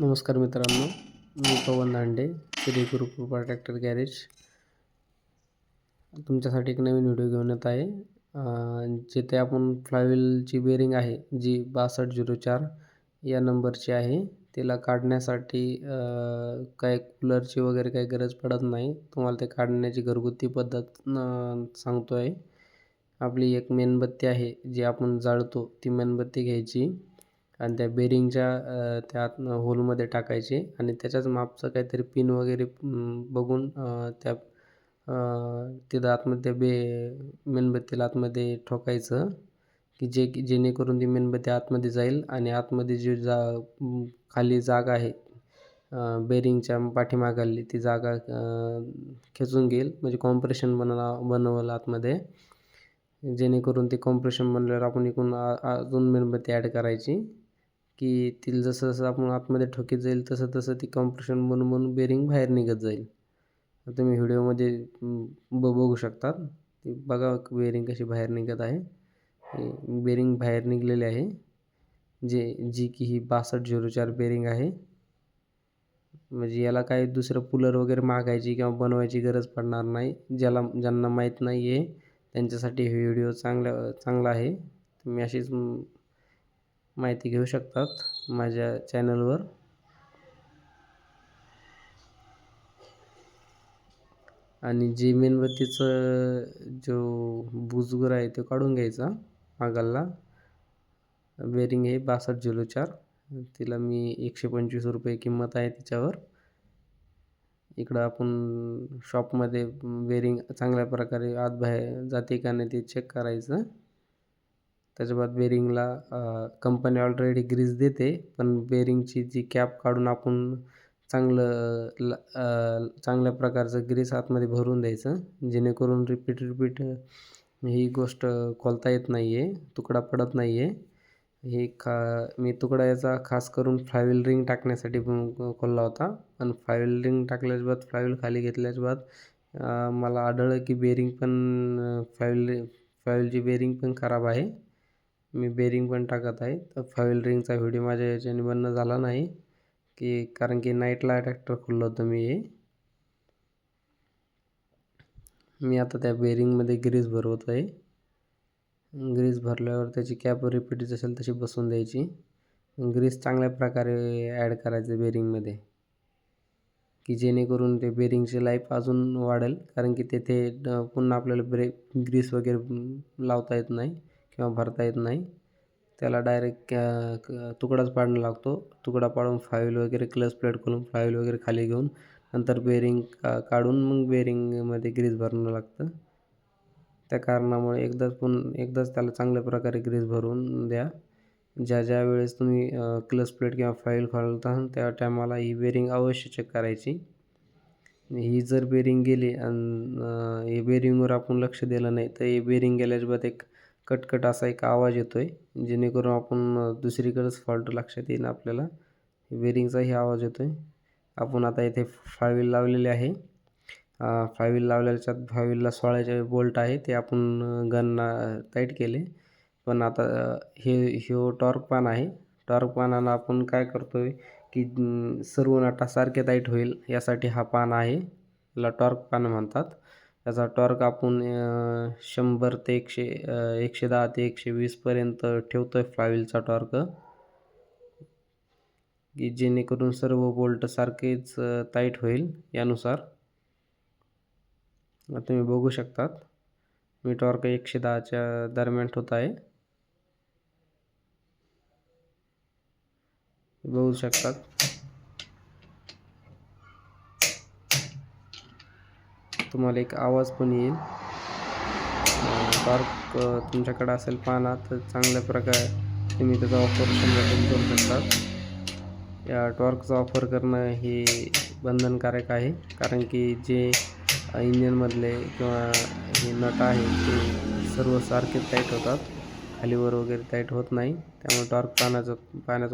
नमस्कार मित्रांनो मी पवन दांडे श्री गुरुकृपा ट्रॅक्टर गॅरेज. तुमच्यासाठी एक नवीन व्हिडिओ घेऊन येत आहे. जिथे आपण फ्लायव्हीलची बेरिंग आहे जी बासष्ट झिरो चार या नंबरची आहे तिला काढण्यासाठी काय कूलरची वगैरे काही गरज पडत नाही. तुम्हाला ते काढण्याची घरगुती पद्धत सांगतो आहे आपली एक मेणबत्ती आहे जी आपण जाळतो ती मेणबत्ती घ्यायची. आणि त्या बेरिंगच्या त्या आत होलमध्ये टाकायचे आणि त्याच्याच मापचं काहीतरी पिन वगैरे बघून त्या तिथं आतमध्ये बे मेणबत्तीला आतमध्ये ठोकायचं की जे की जेणेकरून ती मेणबत्ती आतमध्ये जाईल आणि आतमध्ये जी जा खाली जागा आहे बेरिंगच्या पाठीमागाली ती जागा खेचून घेईल. म्हणजे कॉम्प्रेशन बनला बनवलं आतमध्ये. जेणेकरून ते कॉम्प्रेशन बनल्यावर आपण इकडून अजून मेणबत्ती ॲड करायची. की तिला जसं जसं आपण आतमध्ये ठोकीत जाईल तसं तसं ती कॉम्प्रेशन बनून बनून बेरिंग बाहेर निघत जाईल. तुम्ही व्हिडिओमध्ये ब बघू शकतात. ती बघा बेरिंग कशी बाहेर निघत आहे. बेरिंग बाहेर निघलेली आहे. जे जी की ही बासष्ट झिरो चार बेरिंग आहे. म्हणजे याला काही दुसरं पुलर वगैरे मागायची किंवा बनवायची गरज पडणार नाही. ज्याला ज्यांना माहीत नाही आहे त्यांच्यासाठी हे व्हिडिओ चांगला चांगला आहे. तुम्ही अशीच माहिती घेऊ शकतात माझ्या चॅनलवर. आणि जी मेणबत्तीचं जो बुजगुर आहे तो काढून घ्यायचा मागाला बेरिंग आहे बासष्ट झिरो चार. तिला मी एकशे पंचवीस रुपये किंमत आहे तिच्यावर. इकडं आपण शॉपमध्ये बेरिंग चांगल्या प्रकारे आत बाहेर जाते का नाही ते चेक करायचं. त्याच्या बाद बेरिंगला कंपनी ऑलरेडी ग्रीस देते. पण बेरिंगची जी कॅप काढून आपण चांगलं ल चांगल्या प्रकारचं ग्रीस आतमध्ये भरून द्यायचं. जेणेकरून रिपीट रिपीट ही गोष्ट खोलता येत नाही आहे तुकडा पडत नाही आहे हे खा मी तुकडा याचा खास करून फ्लायव्हील रिंग टाकण्यासाठी खोलला होता. पण फ्लायव्हील रिंग टाकल्याच्या बाद फ्लायव्हील खाली घेतल्याच्या बाद मला आढळलं की बेरिंग पण फ्लायव्हील फ्लायव्हीलची बेरिंग पण खराब आहे. मी बेरिंग पण टाकत आहे. तर फाईल रिंगचा व्हिडिओ माझ्या याच्याने बनणं झाला नाही. की कारण की नाईटला ट्रॅक्टर खोललं होतं मी हे. मी आता त्या बेरिंगमध्ये ग्रीस भरवत आहे. ग्रीस भरल्यावर त्याची कॅप रिपीट असेल तशी बसून द्यायची. ग्रीस चांगल्या प्रकारे ॲड करायचं बेरिंगमध्ये की जेणेकरून ते बेरिंगची लाईफ अजून वाढेल. कारण की तेथे पुन्हा आपल्याला ब्रेक ग्रीस वगैरे लावता येत नाही. किंवा भरता येत नाही. त्याला डायरेक्ट तुकडाच पाडणं लागतो. तुकडा पाडून फाईल वगैरे क्लच प्लेट खोलून फाईल वगैरे खाली घेऊन नंतर बेरिंग का काढून मग बेरिंगमध्ये ग्रीस भरणं लागतं. त्या कारणामुळे एकदाच पुन एकदाच त्याला चांगल्या प्रकारे ग्रीस भरून द्या. ज्या ज्या वेळेस तुम्ही क्लच प्लेट किंवा फाईल खोलता त्या टायमाला ही बेरिंग अवश्य चेक करायची. ही जर बेरिंग गेली आणि हे बेरिंगवर आपण लक्ष दिलं नाही तर हे बेरिंग गेल्याच्या एक कटकट असा एक आवाज येतो आहे जेणेकरून आपण दुसरीकडंच फॉल्ट लक्षात येईल आपल्याला. बेरिंगचाही आवाज येतो आहे आपण आता इथे फायविल लावलेले आहे. फायवील लावल्याच्यात फायविलला सोळाचे बोल्ट आहे ते आपण गनना टाईट केले. पण आता हे हे ह्यो टॉर्क पान आहे. टॉर्क पानानं आपण काय करतो आहे की सर्व नटा सारखे टाईट होईल यासाठी हा पान आहे. याला टॉर्क पान म्हणतात. याचा टॉर्क आपण शंभर ते एकशे एकशे दहा ते एकशे वीसपर्यंत ठेवतो आहे फ्लायव्हीलचा टॉर्क. की जेणेकरून सर्व बोल्ट सारखेच टाईट होईल यानुसार. तुम्ही बघू शकतात. मी टॉर्क एकशे दहाच्या दरम्यान ठेवत आहे. बघू शकतात. तुम्हाला एक आवाज पण येईल. टॉर्क तुमच्याकडे असेल पाना तर चांगल्या प्रकारे तुम्ही त्याचा वापर संघटन करू शकतात. या टॉर्कचा वापर करणं हे बंधनकारक आहे. कारण की जे इंजिनमधले किंवा हे नट आहे ते सर्व सारखे टाईट होतात. खालीवर वगैरे टाईट होत नाही. त्यामुळे टॉर्क पाण्याचा पाण्याचा